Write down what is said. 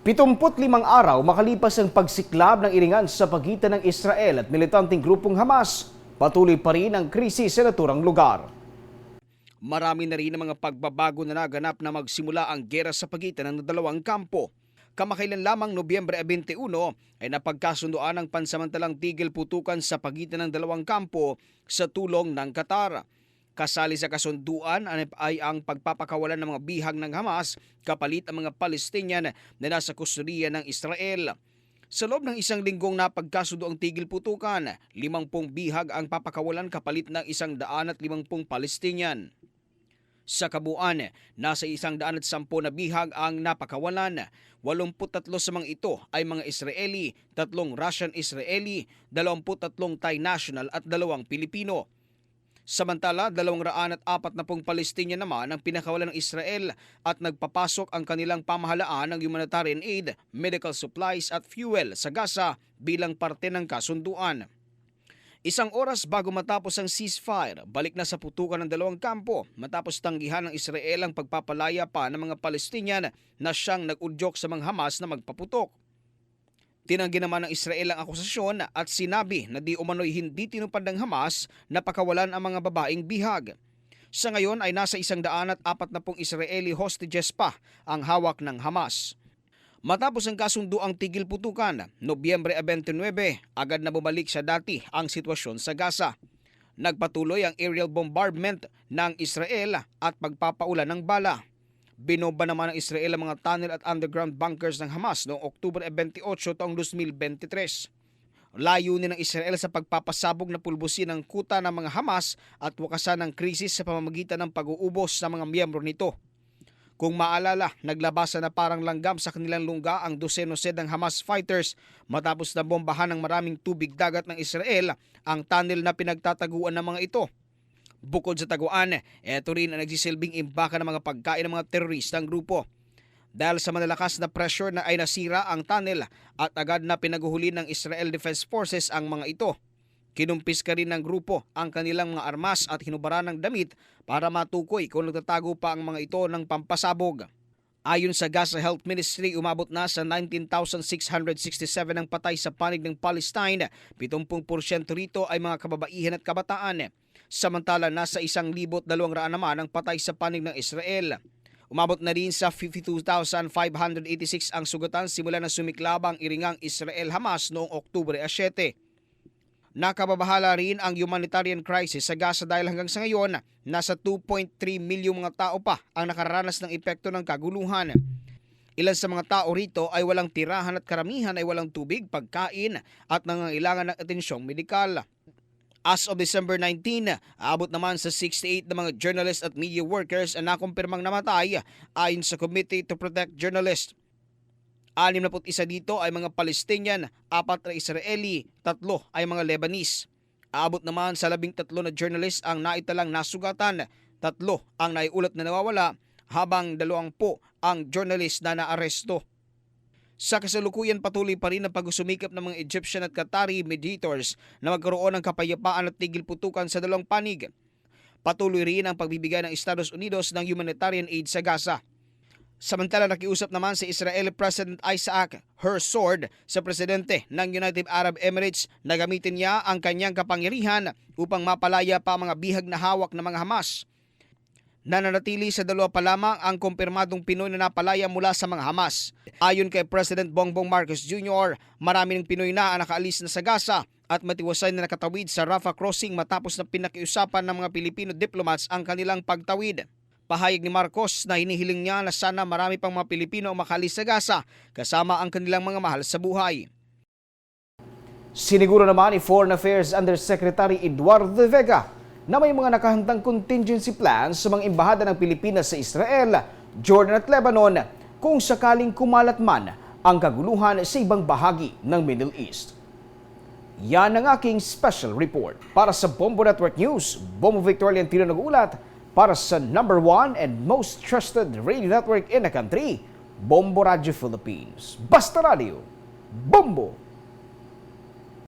75 araw makalipas ang pagsiklab ng iringan sa pagitan ng Israel at militanteng grupong Hamas, patuloy pa rin ang krisis sa naturang lugar. Marami na rin ang mga pagbabago na naganap na magsimula ang gera sa pagitan ng dalawang kampo. Kamakailan lamang Nobyembre 21 ay napagkasundoan ang pansamantalang tigil putukan sa pagitan ng dalawang kampo sa tulong ng Qatar. Kasali sa kasunduan ay ang pagpapakawalan ng mga bihag ng Hamas kapalit ang mga Palestinian na nasa kustudiya ng Israel. Sa loob ng isang linggong napagkasundo ang tigil putukan, limampung bihag ang papakawalan kapalit ng isang daan at limampung Palestinian. Sa kabuuan, nasa isang daan at sampo na bihag ang napakawalan. 83 sa mga ito ay mga Israeli, tatlong Russian-Israeli, 23 Thai national at dalawang Pilipino. Samantala, 204 na pong Palestinian naman ang pinakawalan ng Israel at nagpapasok ang kanilang pamahalaan ng humanitarian aid, medical supplies at fuel sa Gaza bilang parte ng kasunduan. Isang oras bago matapos ang ceasefire, balik na sa putukan ng dalawang kampo matapos tanggihan ng Israel ang pagpapalaya pa ng mga Palestinian na siyang nag-udyok sa mga Hamas na magpaputok. Tinanggi naman ng Israel ang akusasyon at sinabi na di umano'y hindi tinupad ng Hamas na pakawalan ang mga babaeng bihag. Sa ngayon ay nasa isang daan at apat na pong Israeli hostages pa ang hawak ng Hamas. Matapos ang kasunduang tigil putukan, Nobyembre 29, agad na bumalik sa dati ang sitwasyon sa Gaza. Nagpatuloy ang aerial bombardment ng Israel at pagpapaulan ng bala. Binomba naman ng Israel ang mga tunnel at underground bunkers ng Hamas noong Oktubre 28 taong 2023. Layunin ng Israel sa pagpapasabog na pulbusin ng kuta ng mga Hamas at wakasan ng krisis sa pamamagitan ng pag-uubos sa mga miyembro nito. Kung maalala, naglabasan na parang langgam sa kanilang lungga ang doseno-sed ng Hamas fighters matapos na bombahan ng maraming tubig dagat ng Israel ang tunnel na pinagtataguan ng mga ito. Bukod sa taguan, ito rin ang nagsisilbing imbaka ng mga pagkain ng mga teroristang grupo. Dahil sa malalakas na pressure na ay nasira ang tunnel at agad na pinaguhuli ng Israel Defense Forces ang mga ito. Kinumpis ka rin ng grupo ang kanilang mga armas at hinubaran ng damit para matukoy kung nagtatago pa ang mga ito ng pampasabog. Ayon sa Gaza Health Ministry, umabot na sa 19,667 ang patay sa panig ng Palestine. 70% rito ay mga kababaihan at kabataan. Samantala, nasa 1,200 naman ang patay sa panig ng Israel. Umabot na rin sa 52,586 ang sugatan simula na sumiklab ang iringang Israel-Hamas noong Oktubre 7. Nakababahala rin ang humanitarian crisis sa Gaza dahil hanggang sa ngayon, nasa 2.3 milyong mga tao pa ang nakaranas ng epekto ng kaguluhan. Ilan sa mga tao rito ay walang tirahan at karamihan ay walang tubig, pagkain at nangangailangan ng atensyong medikal. As of December 19, aabot naman sa 68 na mga journalists at media workers ang nakumpirmang namatay ayon sa Committee to Protect Journalists. 61 dito ay mga Palestinian, apat na Israeli, tatlo ay mga Lebanese. Aabot naman sa labing tatlo na journalist ang naitalang nasugatan, tatlo ang naiulat na nawawala, habang dalawampu ang journalist na naaresto. Sa kasalukuyan patuloy pa rin ang pagsusumikap ng mga Egyptian at Qatari mediators na magkaroon ng kapayapaan at tigil putukan sa dalawang panig. Patuloy rin ang pagbibigay ng Estados Unidos ng humanitarian aid sa Gaza. Samantala nakiusap naman si Israeli President Isaac Herzog sa presidente ng United Arab Emirates na gamitin niya ang kanyang kapangyarihan upang mapalaya pa mga bihag na hawak ng mga Hamas. Nananatili sa dalawa pa lamang ang kumpirmadong Pinoy na napalaya mula sa mga Hamas. Ayon kay President Bongbong Marcos Jr., marami ng Pinoy na ang nakaalis na sa Gaza at matiwasay na nakatawid sa Rafah crossing matapos na pinakiusapan ng mga Pilipino diplomats ang kanilang pagtawid. Pahayag ni Marcos na hinihiling niya na sana marami pang mga Pilipino ang makalis sa Gaza kasama ang kanilang mga mahal sa buhay. Siniguro naman ni Foreign Affairs Undersecretary Eduardo Vega na may mga nakahandang contingency plans sa mga embahada ng Pilipinas sa Israel, Jordan at Lebanon kung sakaling kumalat man ang kaguluhan sa ibang bahagi ng Middle East. Yan ang aking special report. Para sa Bombo Network News, Bombo Victoria Tino nag-uulat para sa number one and most trusted radio network in the country, Bombo Radio Philippines. Basta Radio, Bombo!